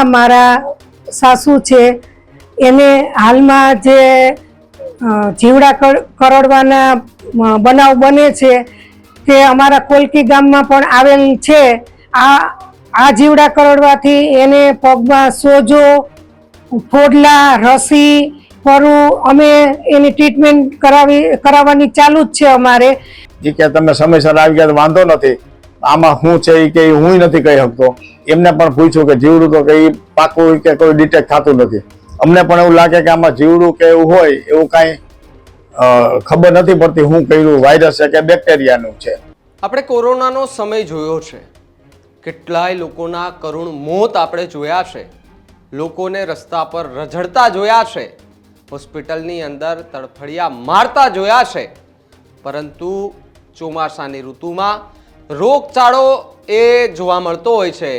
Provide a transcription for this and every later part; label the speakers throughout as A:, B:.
A: આ મારા સાસુ છે, એને હાલમાં જે જીવડા કર- કરડવાના બનાવ બને છે, તે અમારા કોલકી ગામમાં પણ આવેલ છે. આ આ જીવડા કરડવાથી એને પગમાં સોજો, ફોડલા, રસી, પરું, અમે એની ટ્રીટમેન્ટ કરાવી, કરાવવાની ચાલુ જ છે અમારે.
B: જે કે તમે સમયસર આવી ગયા વાંધો નથી. આમાં શું છે એ કે હું નથી કહી શકતો. એમને પણ પૂછ્યું કે જીવડું તો કઈ પાકું કે કોઈ ડિટેક્ટ થતું નથી. અમને પણ એવું લાગે કે આમાં જીવડું કે એવું હોય, એવું કાંઈ ખબર નથી પડતી હું કર્યું વાયરસ છે કે બેક્ટેરિયાનું છે.
C: આપણે કોરોનાનો સમય જોયો છે. કેટલાય લોકોના કરુણ મોત આપણે જોયા છે. લોકોને રસ્તા પર રઝળતા જોયા છે. હોસ્પિટલની અંદર તડફડિયા મારતા જોયા છે. પરંતુ ચોમાસાની ઋતુમાં રોગચાળો એ જોવા મળતો હોય છે.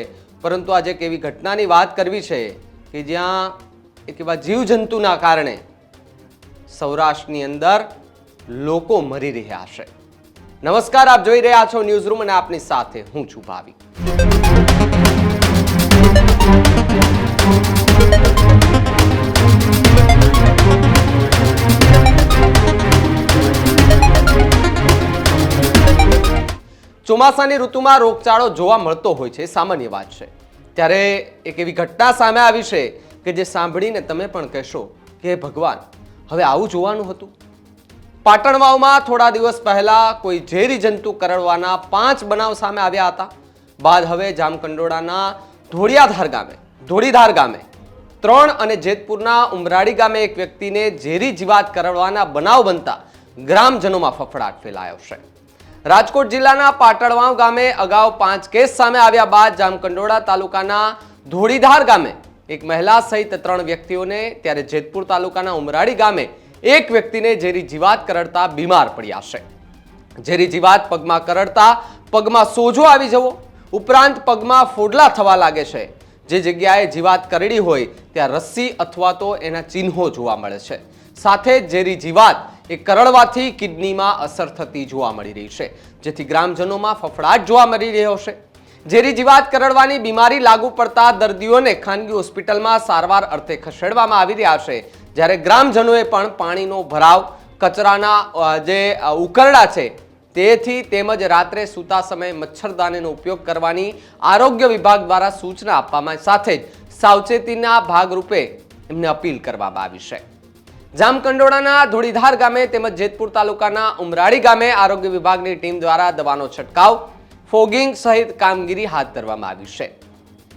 C: પરંતુ આજે એક એવી ઘટનાની વાત કરવી છે કે જ્યાં એક એવા જીવજંતુના કારણે સૌરાષ્ટ્રની અંદર લોકો મરી રહ્યા છે. નમસ્કાર, આપ જોઈ રહ્યા છો ન્યૂઝ રૂમ અને આપની સાથે હું છું ભાવિક. ચોમાસાની ઋતુમાં રોગચાળો જોવા મળતો હોય છે, સામાન્ય વાત છે. ત્યારે એક એવી ઘટના સામે આવી છે કે જે સાંભળીને તમે પણ કહેશો કે ભગવાન, હવે આવું જોવાનું હતું? પાટણ વાવમાં થોડા દિવસ પહેલા કોઈ ઝેરી જંતુ કરડવાના પાંચ બનાવ સામે આવ્યા હતા. બાદ હવે જામકંડોળાના ધોળિયાધાર ગામે, ધોળીધાર ગામે, ત્રણ અને જેતપુરના ઉમરાડી ગામે એક વ્યક્તિને ઝેરી જીવાત કરડવાના બનાવ બનતા ગ્રામજનોમાં ફફડાટ ફેલાયો છે. રાજકોટ જિલ્લાના પાટણવાવ ગામે અગાઉ પાંચ કેસ સામે આવ્યા બાદ જામકંડોળા તાલુકાના ધોળીધાર ગામે એક મહિલા સહિત ત્રણ વ્યક્તિઓને ત્યારે જેતપુર તાલુકાના ઉમરાળી ગામે એક વ્યક્તિને ઝેરી જીવાત કરડતા બીમાર પડ્યા છે. ઝેરી જીવાત પગમાં કરડતા પગમાં સોજો આવી જવો, ઉપરાંત પગમાં ફોડલા થવા લાગે છે. જે જગ્યાએ જીવાત કરડી હોય, ત્યાં રસ્સી અથવા તો એના ચિહ્નો જોવા મળે છે. સાથે ઝેરી જીવાત એ કરડવાથી કિડનીમાં અસર થતી જોવા મળી રહી છે. જેથી ગ્રામજનોમાં ફફડાટ જોવા મળી રહ્યો છે. ઝેરી જીવાત કરડવાની બીમારી લાગુ પડતા દર્દીઓને ખાનગી હોસ્પિટલમાં સારવાર અર્થે ખસેડવામાં આવી રહ્યા છે. જ્યારે ગ્રામજનોએ પણ પાણીનો ભરાવ, કચરાના જે ઉકરડા છે, તેથી તેમજ રાત્રે સૂતા સમયે મચ્છરદાનીનો ઉપયોગ કરવાની આરોગ્ય વિભાગ દ્વારા સૂચના આપવામાં સાથે જ સાવચેતીના ભાગરૂપે એમને અપીલ કરવામાં આવી છે. જામકંડોળાના ધોળીધાર ગામે તેમજ જેતપુર તાલુકાના ઉમરાળી ગામે આરોગ્ય વિભાગની ટીમ દ્વારા દવાનો છંટકાવ, ફોગિંગ સહિત કામગીરી હાથ ધરવામાં આવી છે.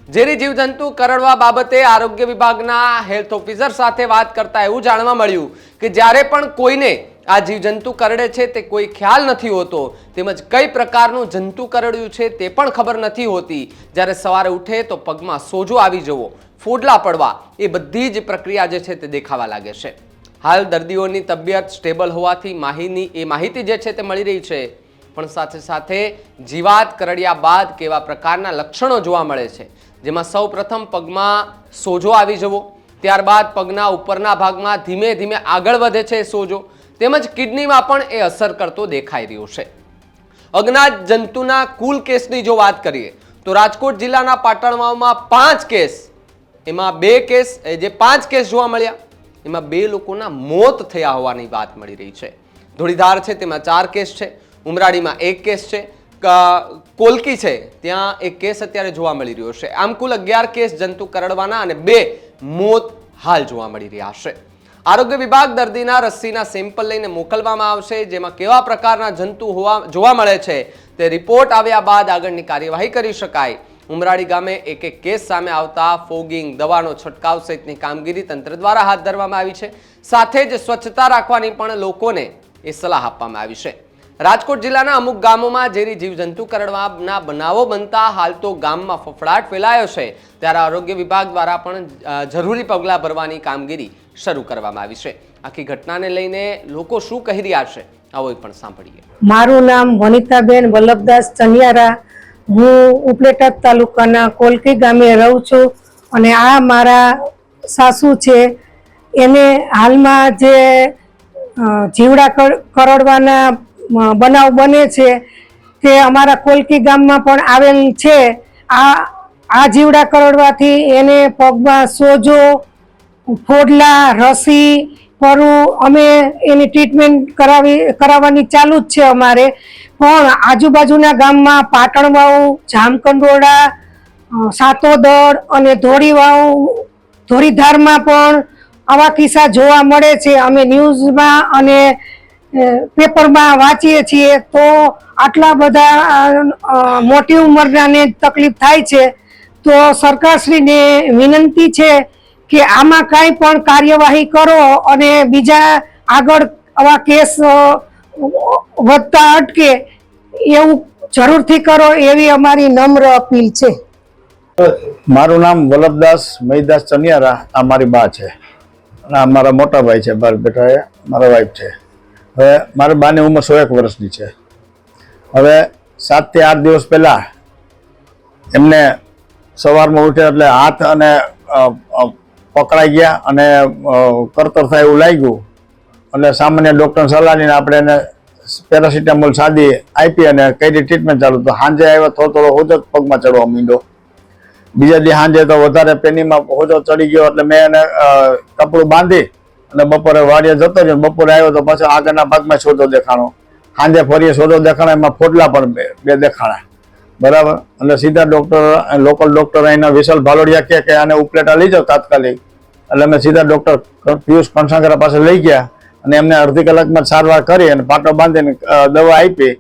C: ઝેરી જીવજંતુ કરડવા બાબતે આરોગ્ય વિભાગના હેલ્થ ઓફિસર સાથે વાત કરતા એવું જાણવા મળ્યું કે જ્યારે પણ કોઈને આ જીવજંતુ કરડે છે તે કોઈ ખ્યાલ નથી હોતો, તેમજ કઈ પ્રકારનું જંતુ કરડ્યું છે તે પણ ખબર નથી હોતી. જ્યારે સવારે ઉઠે તો પગમાં સોજો આવી જવો, ફોડલા પડવા, એ બધી જ પ્રક્રિયા જે છે તે દેખાવા લાગે છે. હાલ દર્દીઓની તબિયત સ્ટેબલ હોવાથી માહિતી એ માહિતી જે છે તે મળી રહી છે. પણ સાથે સાથે જીવાત કરડ્યા બાદ કેવા પ્રકારના લક્ષણો જોવા મળે છે? જેમાં સૌ પ્રથમ પગમાં સોજો આવી જવો, ત્યારબાદ પગના ઉપરના ભાગમાં ધીમે ધીમે આગળ વધે છે એ સોજો, તેમજ કિડનીમાં પણ એ અસર કરતો દેખાઈ રહ્યો છે. અજ્ઞાત જંતુના કુલ કેસની જો વાત કરીએ, તો રાજકોટ જિલ્લાના પાટણવાવમાં પાંચ કેસ, એમાં બે કેસ જે પાંચ કેસ જોવા મળ્યા એમાં બે લોકોના મોત થયા હોવાની વાત મળી રહી છે. ધોળીધાર છે, તેમાં ચાર કેસ છે ઉમરાળીમાં એક કેસ છે કોલકી છે, ત્યાં એક કેસ અત્યારે જોવા મળી રહ્યો છે. આમ કુલ અગિયાર કેસ જંતુ કરડવાના અને બે મોત હાલ જોવા મળી રહ્યા છે. આરોગ્ય વિભાગ દર્દીના રસીના સેમ્પલ લઈને મોકલવામાં આવશે, જેમાં કેવા પ્રકારના જંતુ હોવા જોવા મળે છે તે રિપોર્ટ આવ્યા બાદ આગળની કાર્યવાહી કરી શકાય. ઉમરાળી ગામે એક એક કેસ સામે આવતા ફોગિંગ દવાનો છંટકાવ સહિતની કામગીરી તંત્ર દ્વારા હાથ ધરવામાં આવી છે. સાથે જ સ્વચ્છતા રાખવાની પણ લોકોને એ સલાહ આપવામાં આવી છે. રાજકોટ જિલ્લાના અમુક ગામોમાં ઝેરી જીવજંતુ કરડવાના બનાવો બનતા હાલ તો ગામમાં ફફડાટ ફેલાયો છે. ત્યારે આરોગ્ય વિભાગ દ્વારા પણ જરૂરી પગલાં ભરવાની કામગીરી શરૂ કરવામાં આવી છે. આખી ઘટનાને લઈને લોકો શું કહી રહ્યા છે, આવો પણ સાંભળીએ.
A: મારું નામ વનિતાબેન વલ્લભદાસ ચનિયારા હું ઉપલેટા તાલુકાના કોલકી ગામે રહું છું અને આ મારા સાસુ છે. એને હાલમાં જે જીવડા કર- કરડવાના બનાવ બને છે તે અમારા કોલકી ગામમાં પણ આવેલ છે. આ આ જીવડા કરડવાથી એને પગમાં સોજો, ફોડલા, રસી પરુ અમે એની ટ્રીટમેન્ટ કરાવી, કરાવવાની ચાલુ જ છે અમારે. પણ આજુબાજુના ગામમાં પાટણવાવ, જામકંડોળા સાતોદળ અને ધોળીવાવ ધોળીધારમાં પણ આવા કિસ્સા જોવા મળે છે. અમે ન્યૂઝમાં અને પેપરમાં વાંચીએ છીએ તો આટલા બધા મોટી ઉંમરનાને તકલીફ થાય છે. તો સરકારશ્રીને વિનંતી છે કે આમાં કાંઈ પણ કાર્યવાહી કરો અને બીજા આગળ આવા કેસ વધતા અટકે એવું જરૂરથી કરો એવી અમારી નમ્ર અપીલ છે.
B: મારું નામ વલ્લભદાસ મહીદાસ ચનિયારા, આ મારી બા છે. અને આ મારા મોટા ભાઈ છે, બાર બેટા એ, મારા વાઈફ છે. હવે મારા બાને ઉંમર સો એક વર્ષની છે. હવે સાતથી આઠ દિવસ પહેલાં એમને સવારમાં ઉઠ્યા એટલે હાથ અને પકડાઈ ગયા અને કરતર થાય એવું લાગ્યું. એટલે સામાન્ય ડૉક્ટર સલાહ લઈને આપણે એને પેરાસિટામોલ સાદી આપી અને કઈ ટ્રીટમેન્ટ ચાલુ તો સાંજે આવ્યો, થોડો થોડો હોજો પગમાં ચડવા માંડ્યો. બીજા દી સાંજે તો વધારે પેનીમાં હોજો ચડી ગયો એટલે મેં એને કપડું બાંધી અને બપોરે વાડીએ જતો રહ્યો. બપોરે આવ્યો તો પાછો આગળના ભાગમાં સોજો દેખાણો. સાંજે ફરીએ સોજો દેખાણા, એમાં ફોટલા પણ બે દેખાણા. બરાબર? એટલે સીધા ડોક્ટર લોકલ ડોક્ટર અહીંના વિશાલ ભાલોડિયા કહે કે આને ઉપલેટા લઈ જાઓ તાત્કાલિક. એટલે અમે સીધા ડોક્ટર પિયુષ પણસાંકરા પાસે લઈ ગયા અને એમને અડધી કલાકમાં સારવાર કરી અને પાટો બાંધીને દવા આપી.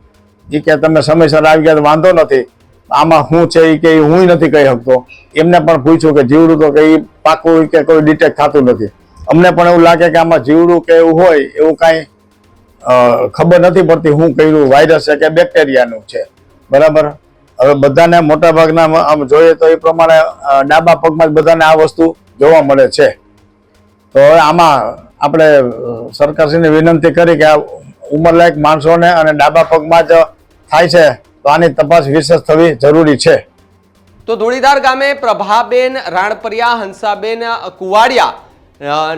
B: એ કે તમે સમયસર આવી ગયા તો વાંધો નથી. આમાં શું છે એ કે હું નથી કહી શકતો. એમને પણ પૂછ્યું કે જીવડું તો કે ઈ પાકું કે કોઈ ડિટેક્ટ થતું નથી. અમને પણ એવું લાગે કે આમાં જીવડું કે એવું હોય, એવું કાંઈ ખબર નથી પડતી શું કર્યું વાયરસ છે કે બેક્ટેરિયાનું છે. બરાબર? હવે બધાને મોટા ભાગના આમ જોઈએ તો એ પ્રમાણે ડાબા પગમાં જ બધાને આ વસ્તુ જોવા મળે છે. તો હવે આમાં આપણે સરકારશ્રીને વિનંતી કરી કે આ ઉંમરલાયક માણસોને અને ડાબા પગમાં જ થાય છે, તો આની તપાસ વિશેષ થવી જરૂરી છે.
C: તો ધોળીધાર ગામે પ્રભાબેન રાણપરિયા, હંસાબેન કુવાડિયા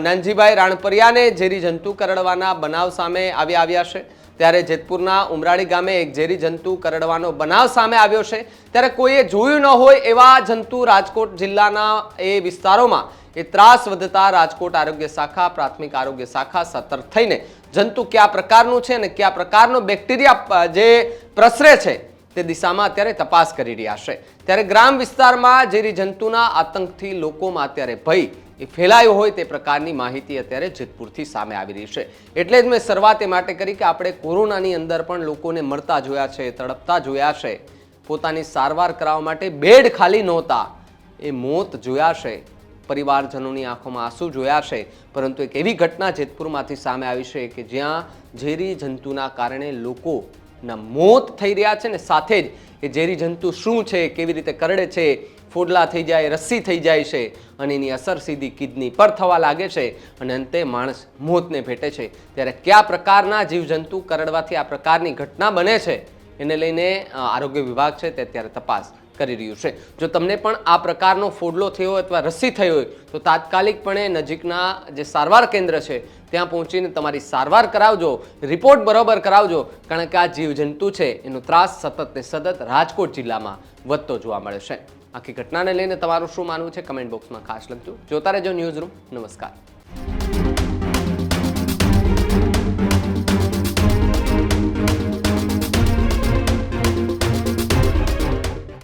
C: નાનજીભાઈ રાણપરિયાને ઝેરી જંતુ કરડવાના બનાવ સામે આવી આવ્યા છે. ત્યારે જેતપુરના ઉમરાળી ગામે એક ઝેરી જંતુ કરડવાનો બનાવ સામે આવ્યો છે. ત્યારે કોઈએ જોયું ન હોય એવા જંતુ રાજકોટ જિલ્લાના એ વિસ્તારોમાં એ ત્રાસ વધતા રાજકોટ આરોગ્ય શાખા, પ્રાથમિક આરોગ્ય શાખા સતર્ક થઈને જંતુ કયા પ્રકારનું છે અને કયા પ્રકારનો બેક્ટેરિયા જે પ્રસરે છે તે દિશામાં અત્યારે તપાસ કરી રહ્યા છે. ત્યારે ગ્રામ વિસ્તારમાં ઝેરી જંતુના આતંકથી લોકોમાં અત્યારે ભય એ ફેલાયો હોય તે પ્રકારની માહિતી અત્યારે જેતપુરથી સામે આવી રહી છે. એટલે જ મેં શરૂઆત એ માટે કરી કે આપણે કોરોનાની અંદર પણ લોકોને મળતા જોયા છે, તડપતા જોયા છે. પોતાની સારવાર કરાવવા માટે બેડ ખાલી નહોતા. એ મોત જોયા છે. પરિવારજનોની આંખોમાં આંસુ જોયા છે. પરંતુ એક એવી ઘટના જેતપુરમાંથી સામે આવી છે કે જ્યાં ઝેરી જંતુના કારણે લોકોના મોત થઈ રહ્યા છે ને સાથે જ એ ઝેરી જંતુ શું છે, કેવી રીતે કરડે છે ફોડલા થઈ જાય, રસ્સી થઈ જાય છે અને એની અસર સીધી કિડની પર થવા લાગે છે અને અંતે માણસ મોતને ભેટે છે. ત્યારે કયા પ્રકારના જીવજંતુ કરડવાથી આ પ્રકારની ઘટના બને છે એને લઈને આરોગ્ય વિભાગ છે તે અત્યારે તપાસ કરી રહ્યું છે. જો તમને પણ આ પ્રકારનો ફોડલો થયો અથવા રસી થઈ હોય, તો તાત્કાલિકપણે નજીકના જે સારવાર કેન્દ્ર છે, ત્યાં પહોંચીને તમારી સારવાર કરાવજો, રિપોર્ટ બરોબર કરાવજો, કારણ કે આ જીવજંતુ છે, એનો ત્રાસ સતત ને સતત રાજકોટ જિલ્લામાં વધતો જોવા મળે છે. આખી ઘટનાને લઈને તમારું શું માનવું છે? કમેન્ટ બોક્સમાં ખાસ લખજો. જોતા રહેજો ન્યૂઝ રૂમ. નમસ્કાર.